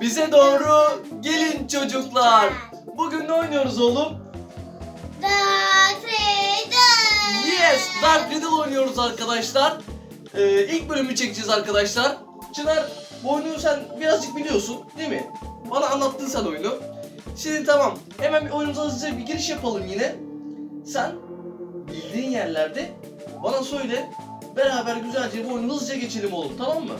Bize doğru gelin çocuklar. Bugün ne oynuyoruz oğlum? Darth Vader. Yes, Dark Riddle oynuyoruz arkadaşlar. Ee, ilk bölümü çekeceğiz arkadaşlar. Çınar, bu oyunu sen birazcık biliyorsun değil mi? Bana anlattın sen oyunu. Şimdi tamam, hemen bir oyunumuza hızlıca bir giriş yapalım yine. Sen bildiğin yerlerde bana söyle. Beraber güzelce bu oyunu hızlıca geçelim oğlum, tamam mı?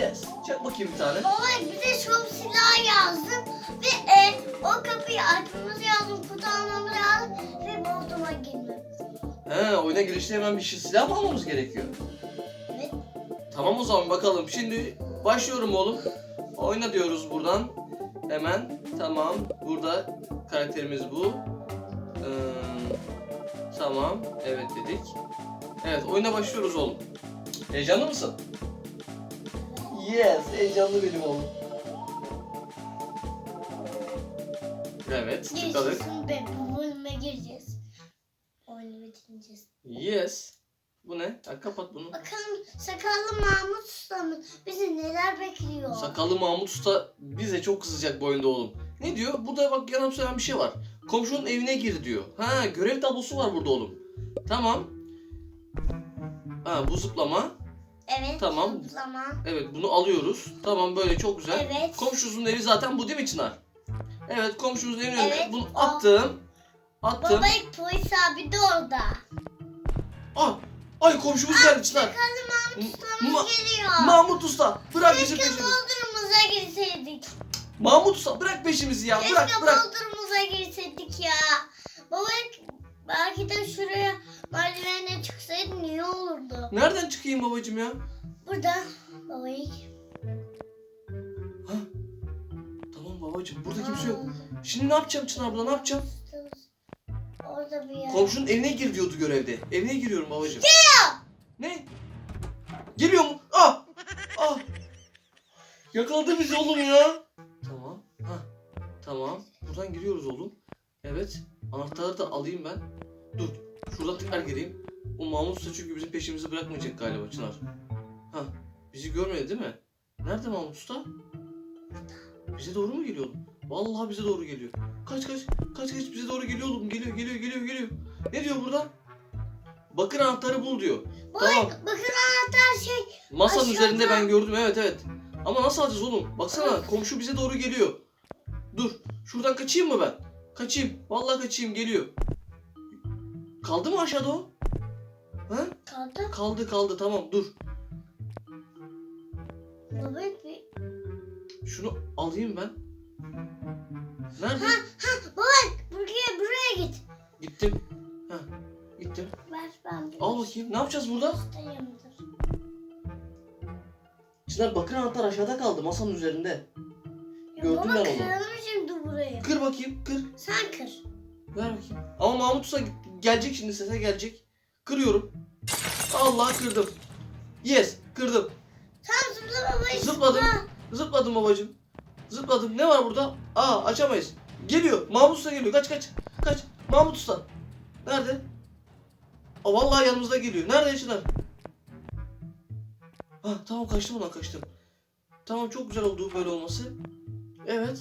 Yes, çek bakayım bir tane. Baba bize çok silah yazdım ve e, o kapıyı açmamız lazım, kutu almamız lazım ve bodruma girmemiz. He, oyuna girişte hemen bir şey silah mı almamız gerekiyor? Evet. Tamam o zaman bakalım. Şimdi başlıyorum oğlum. Oyna diyoruz buradan. Hemen. Tamam. Burada karakterimiz bu. Ee, tamam. Evet dedik. Evet oyuna başlıyoruz oğlum. Heyecanlı mısın? Yes. Heyecanlı benim oğlum. Evet. Tıkladık. Be, bu bölüme gireceğiz. Oyunu bitireceğiz. Yes. Bu ne? Ha, kapat bunu. Bakalım sakallı Mahmut ustamız bizi neler bekliyor. Sakallı Mahmut Usta bize çok kızacak bu oyunda oğlum. Ne diyor? Burada bak yalan söyleyen bir şey var. Komşunun evine gir diyor. Ha görev tablosu var burada oğlum. Tamam. Ha bu zıplama. Evet. Tamam. Zıplama. Evet bunu alıyoruz. Tamam böyle çok güzel. Evet. Komşumuzun evi zaten bu değil mi Çınar? Evet komşumuzun evinin önüne Evet, bunu o. attım. Attım. Baba polis abi de orada. Ah! Ay komşumuz geldi Çınar. Sakallı Mahmut ustamız Ma- geliyor. Mahmut Usta bırak Keşke peşimizi. Bodrum'umuza girseydik. Mahmut Usta bırak peşimizi ya. Bırak Keşke bırak. Bodrum'umuza girseydik ya. Baba belki de şuraya merdivenle çıksaydın iyi olurdu. Nereden çıkayım babacım ya? Burada baba ilk. Ha? Tamam babacım burada kimse yok. Şimdi ne yapacağım Çınar abla ne yapacağım? Orada bir yer. Komşunun evine gir diyordu görevde. Evine giriyorum babacım. Geliyor. Ne? Geliyor mu? Ah! Ah! Yakaladı bizi oğlum ya. Tamam. Ha. Tamam. Buradan giriyoruz oğlum. Evet. Anahtarı da alayım ben. Dur. Şuradan tekrar gireyim. O Mahmut Usta çünkü bizim peşimizi bırakmayacak galiba Çınar. Ha. Bizi görmedi değil mi? Nerede Mahmut Usta? Bize doğru mu geliyor? Vallahi bize doğru geliyor. Kaç kaç. Kaç kaç bize doğru geliyor oğlum. Geliyor geliyor geliyor geliyor. Ne diyor burada? Bakır anahtarı bul diyor. Baba Tamam. bakın anahtar şey. Masanın Aşağıda. üzerinde ben gördüm evet evet. Ama nasıl alacağız oğlum? Baksana komşu bize doğru geliyor. Dur. Şuradan kaçayım mı ben? Kaçayım. Vallahi kaçayım geliyor. Kaldı mı aşağıda o? Ha? Kaldı. Kaldı kaldı tamam dur. Bir. Şunu alayım ben. Nerede? Ha ha baba buraya buraya git. Gittim. Ha, gittim. Ver ben. bir Al bakayım. Ne yapacağız burada? Çınar bakır anahtar aşağıda kaldı masanın üzerinde. Gördüm baba ben onu. kıralım şimdi burayı. Kır bakayım kır. Sen kır. Ver bakayım. Ama Mahmut Usta gelecek şimdi sese gelecek. Kırıyorum. Allah kırdım. Yes kırdım. Tam zıpla baba. Zıpladım. Zıpladım babacım. Zıpladım. Ne var burada? Aa açamayız. Geliyor. Mahmut Usta geliyor. Kaç kaç. Kaç. Mahmut Usta. Nerede? Aa vallahi yanımızda geliyor. Nerede Çınar? Ha tamam kaçtım ona kaçtım. Tamam çok güzel oldu böyle olması. Evet.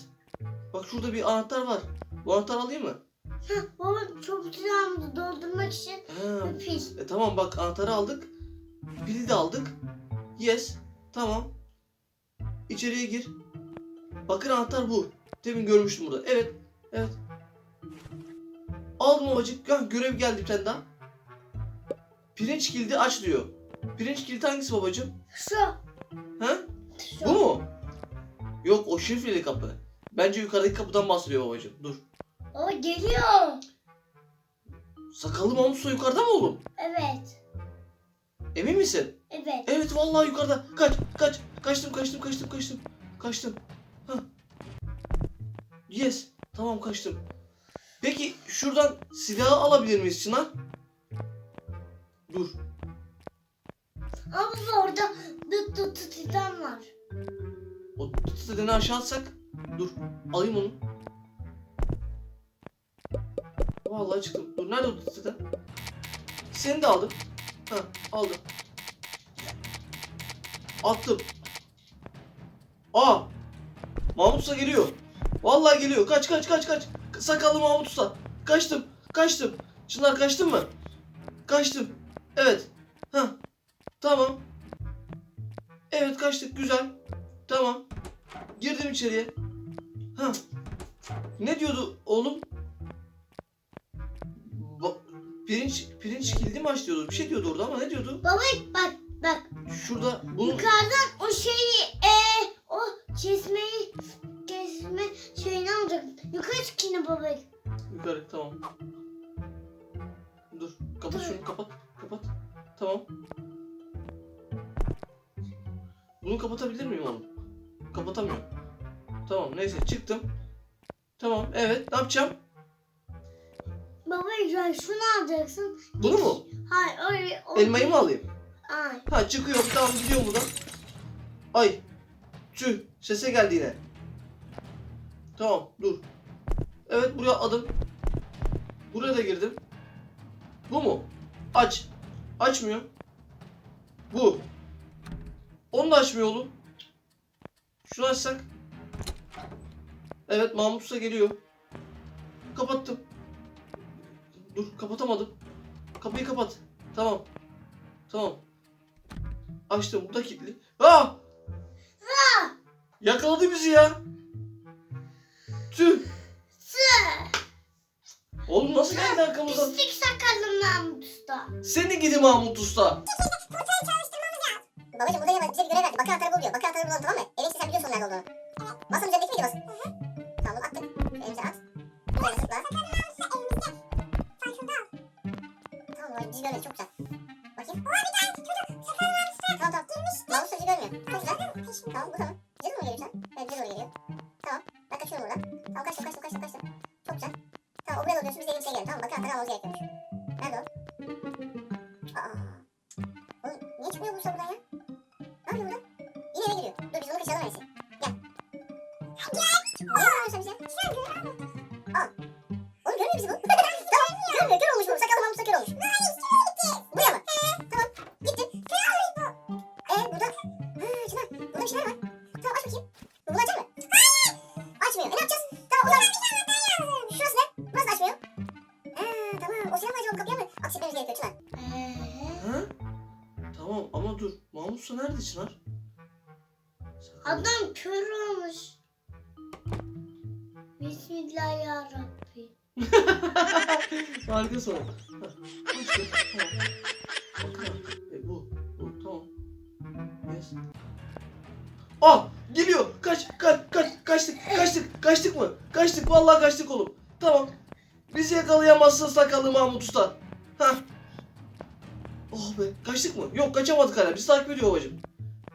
Bak şurada bir anahtar var. Bu anahtar alayım mı? Ha, baba çok güzel doldurmak için Ha, bir pil. E, tamam bak anahtarı aldık. Pili de aldık. Yes. Tamam. İçeriye gir. Bakır anahtar bu. Demin görmüştüm burada. Evet. Evet. Aldım babacık. Ha, görev geldi bir tane daha. Pirinç kilidi aç diyor. Pirinç kilidi hangisi babacığım? Şu. Ha? Şu. Bu mu? Yok o şifreli kapı. Bence yukarıdaki kapıdan bahsediyor babacığım. Dur. Baba geliyor. Sakallı Mahmut Usta yukarıda mı oğlum? Evet. Emin misin? Evet. Evet vallahi yukarıda. Kaç, kaç. Kaçtım, kaçtım, kaçtım, kaçtım. Kaçtım. Ha. Yes. Tamam kaçtım. Peki şuradan silahı alabilir miyiz Çınar? Dur. Ama orada dıt dıt titan var. O tütüdeni aşağı atsak. Dur. Alayım onu. Vallahi çıktım. Dur nerede o tütüden? Seni de aldım. Ha aldım. Attım. Aa Mahmut Usta geliyor. Vallahi geliyor. Kaç kaç kaç kaç. Sakallı Mahmut Usta. Kaçtım. Kaçtım. Çınar kaçtın mı? Kaçtım. Evet. Ha. Tamam. Evet kaçtık. Güzel. Tamam. Girdim içeriye. Ha. Ne diyordu oğlum? Ba- pirinç pirinç kilidi mi aç diyordu? Bir şey diyordu orada ama ne diyordu? Baba bak bak Şurada bunun yukarıdan kapatabilir miyim oğlum? Kapatamıyorum. Tamam neyse çıktım. Tamam evet ne yapacağım? Baba ya şunu alacaksın. Bunu mu? Hayır öyle. o- Elmayı mı alayım? Ay. Ha çıkıyorum tamam gidiyorum buradan. Ay. Tüh sese geldi yine. Tamam dur. Evet buraya adım. Buraya da girdim. Bu mu? Aç. Açmıyor. Bu. Onu da açmıyor oğlum. Şunu açsak. Evet Mahmut Usta geliyor. Kapattım. Dur kapatamadım. Kapıyı kapat. Tamam. Tamam. Açtım bu da kilitli. Aa! Yakaladı bizi ya. Tüh. Oğlum nasıl geldi arkamızdan? Pislik sakallı Mahmut Usta. Seni gidi Mahmut Usta. Babacım burada yemez. Bize bir görev verdi. Bakır anahtarı bul diyor. Bakır anahtarı bulalım tamam mı? Elin sen biliyorsun nerede olduğunu. Evet. Masanın üzerindeki miydi bas? Tamam bunu attık. Elimize at. Böyle zıpla. Tamam babacım bizi görmedi çok güzel. Bakayım. Tamam tamam. Mahmut bizi görmüyor. Çok güzel. Tamam bu tamam. Bize doğru mu geliyor sen? Evet bize doğru geliyor. Tamam. Ben kaçıyorum buradan. Tamam kaçtım kaçtım kaçtım kaçtım. Çok güzel. Tamam o buraya doğru diyorsun biz de elimize gelelim. Tamam bakır anahtarı almamız gerekiyormuş. Bakın. E. Ah! Geliyor. Kaç, kaç, kaç, kaçtık, kaçtık, kaçtık mı? Kaçtık, vallahi kaçtık oğlum. Tamam. Bizi yakalayamazsın sakallı Mahmut Usta. Ha. Oh be, kaçtık mı? Yok, kaçamadık hala. Bizi takip ediyor babacığım.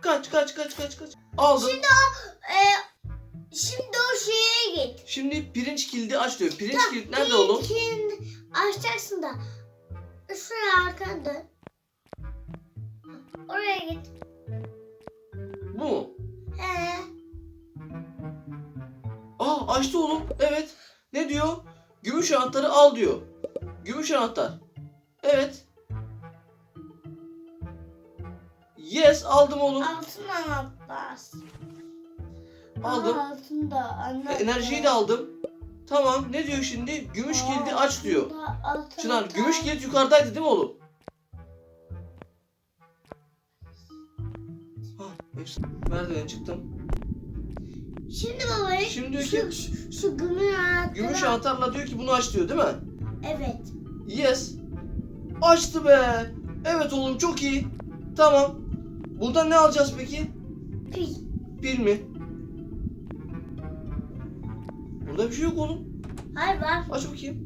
Kaç, kaç, kaç, kaç, kaç. Aldım. Şimdi o e, şimdi o şeye git. Şimdi pirinç kilidi aç diyor. Pirinç Tamam, kilit nerede oğlum? Şimdi açacaksın da şuraya arkana dön. Oraya git. Bu mu? He. Aa açtı oğlum. Evet. Ne diyor? Gümüş anahtarı al diyor. Gümüş anahtar. Evet. Yes aldım oğlum. Altın anahtar. Aldım. Altında anahtar. Enerjiyi de aldım. Tamam. Ne diyor şimdi? Gümüş kilidi aç diyor. Altında altın Çınar gümüş kilit yukarıdaydı değil mi oğlum? Ha, neyse. Merdivene çıktım. Şimdi baba Şimdi diyor şu, ki şu, şu gümüş anahtarı. gümüş anahtarla diyor ki bunu aç diyor değil mi? Evet. Yes. Açtı be. Evet oğlum çok iyi. Tamam. Buradan ne alacağız peki? Pil. Pil mi? Burada bir şey yok oğlum. Hayır var. Aç bakayım.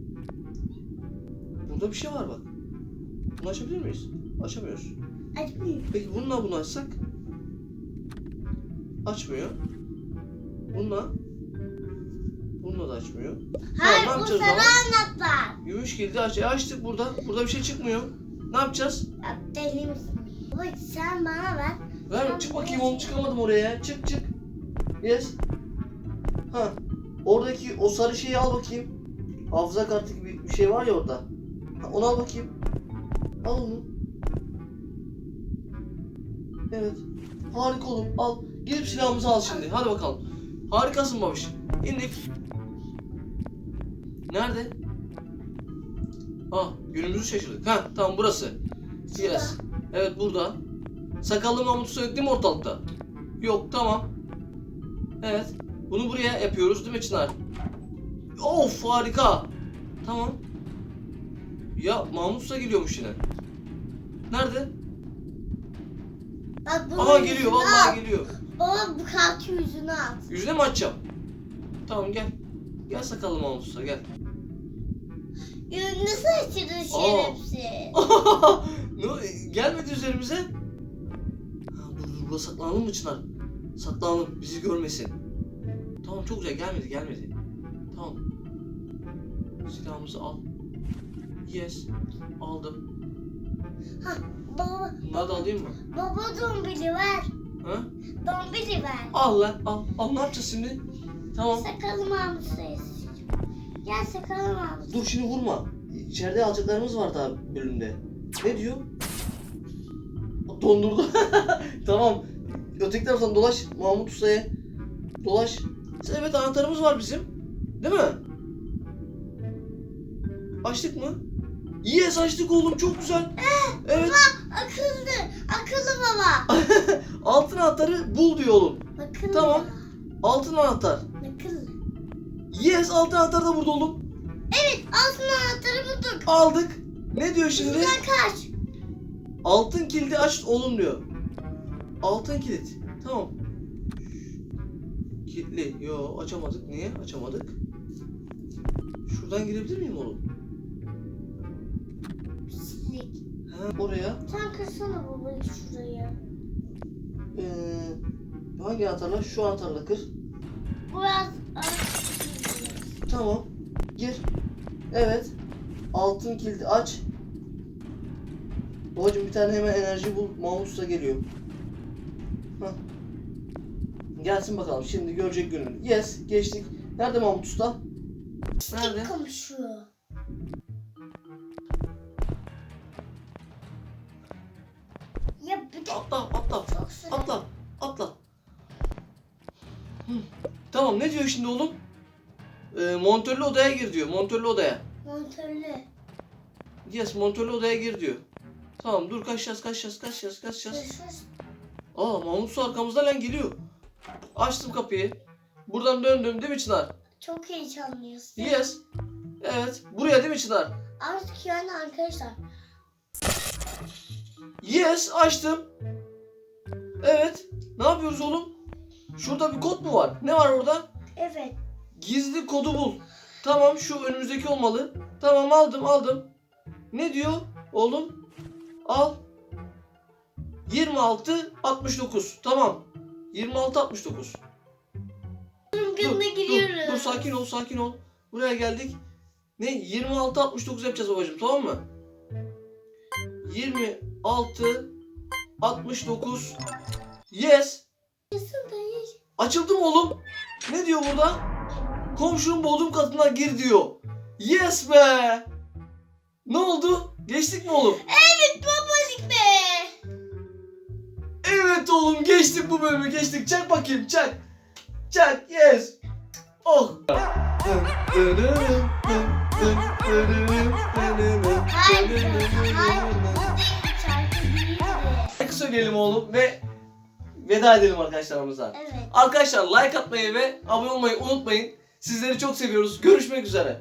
Burada bir şey var bak. Bunu açabilir miyiz? Açamıyoruz. Açmıyor. Peki bununla bunu açsak? Açmıyor. Bununla? Bununla da açmıyor. Hayır ne bu baba? anahtar. Gümüş kilidi aç. E açtık burada. Burada bir şey çıkmıyor. Ne yapacağız? Ya deli misin? Sen bana ver. Ver çık bakayım oğlum çıkamadım oraya. Çık çık. Yes. Ha. Oradaki o sarı şeyi al bakayım. Hafıza kartı gibi bir şey var ya orada. Ha, onu al bakayım. Al onu. Evet. Harika oğlum al. Gidip silahımızı al şimdi. Hadi bakalım. Harikasın babiş. İndik. Nerede? Ah günümüzü şaşırdık. Ha tamam burası. Yes. Evet burada. Sakallı Mahmut Usta yok değil mi ortalıkta? Yok tamam. Evet. Bunu buraya yapıyoruz değil mi Çınar? Of harika. Tamam. Ya Mahmut Usta geliyormuş yine. Nerede? Bak bunun Aha geliyor yüzünü vallahi al. geliyor. Baba bu kartı yüzüne at. Yüzüne mi açacağım? Tamam gel. Gel sakallı Mahmut Usta gel. Yüzünü saçırdın şerefsiz. ne, gelmedi üzerimize. Ha, dur dur burada saklanalım mı Çınar? Saklanalım bizi görmesin. Tamam çok güzel gelmedi gelmedi. Tamam. Silahımızı al. Yes. Aldım. Baba, Bunları da alayım mı? baba dombili ver. Ha? Dombili ver. Al lan al. Al ne yapacağız şimdi? Tamam. Sakalım almışsınız. Gel sakalım almış. Dur şimdi vurma. İçeride alacaklarımız var daha bölümde. Ne diyor? Dondurdu. tamam. Öteki taraftan dolaş Mahmut Usta'ya. Dolaş. Evet anahtarımız var bizim. Değil mi? Açtık mı? Yes açtık oğlum çok güzel. Evet. Akıllı. Akıllı baba. Altın anahtarı bul diyor oğlum. Akıllı. Tamam. Altın anahtar. Akıllı. Yes altın anahtar da burada oğlum. Evet altın anahtarı bulduk. Aldık. Ne diyor şimdi? Buradan kaç. Altın kilidi aç oğlum diyor. Altın kilit. Tamam. Kilitli. Yo açamadık. Niye? Açamadık. Şuradan girebilir miyim oğlum? Pislik. Oraya. Sen kırsana baba şurayı. Ee, hangi anahtarla? Şu anahtarla kır. Biraz Tamam. Gir. Evet. Altın kilidi aç. Babacım bir tane hemen enerji bul. Mahmut Usta geliyor. Gelsin bakalım. Şimdi görecek gününü. Yes. Geçtik. Nerede Mahmut Usta? Nerede? Nerede? komşu. Ya bir de Atla atla. Atla. Atla. Hı. Tamam ne diyor şimdi oğlum? Ee, montörlü odaya gir diyor. Montörlü odaya. Montörlü. Yes montörlü odaya gir diyor. Tamam dur kaçacağız kaçacağız kaçacağız kaçacağız. Aa Mahmut Su arkamızda lan geliyor. Açtım kapıyı. Buradan döndüm değil mi Çınar? Çok heyecanlıyız. Yes. Evet. Buraya değil mi Çınar? Artık yani arkadaşlar. Yes açtım. Evet. Ne yapıyoruz oğlum? Şurada bir kod mu var? Ne var orada? Evet. Gizli kodu bul. Tamam şu önümüzdeki olmalı. Tamam aldım aldım. Ne diyor oğlum? Al. 26 69. Tamam. 26 69. Durum Dur, dur, giriyoruz. dur sakin ol sakin ol. Buraya geldik. Ne? 26 69 yapacağız babacığım tamam mı? 26 69 Yes. Açıldı mı oğlum? Ne diyor burada? Komşunun bodrum katına gir diyor. Yes be. Ne oldu? Geçtik mi oğlum? Evet babacık Evet oğlum geçtik bu bölümü geçtik. Çak bakayım çak. Çak yes. Oh. Hayır. Hayır. Şarkı söyleyelim oğlum ve veda edelim arkadaşlarımıza. Evet. Arkadaşlar like atmayı ve abone olmayı unutmayın. Sizleri çok seviyoruz. Görüşmek üzere.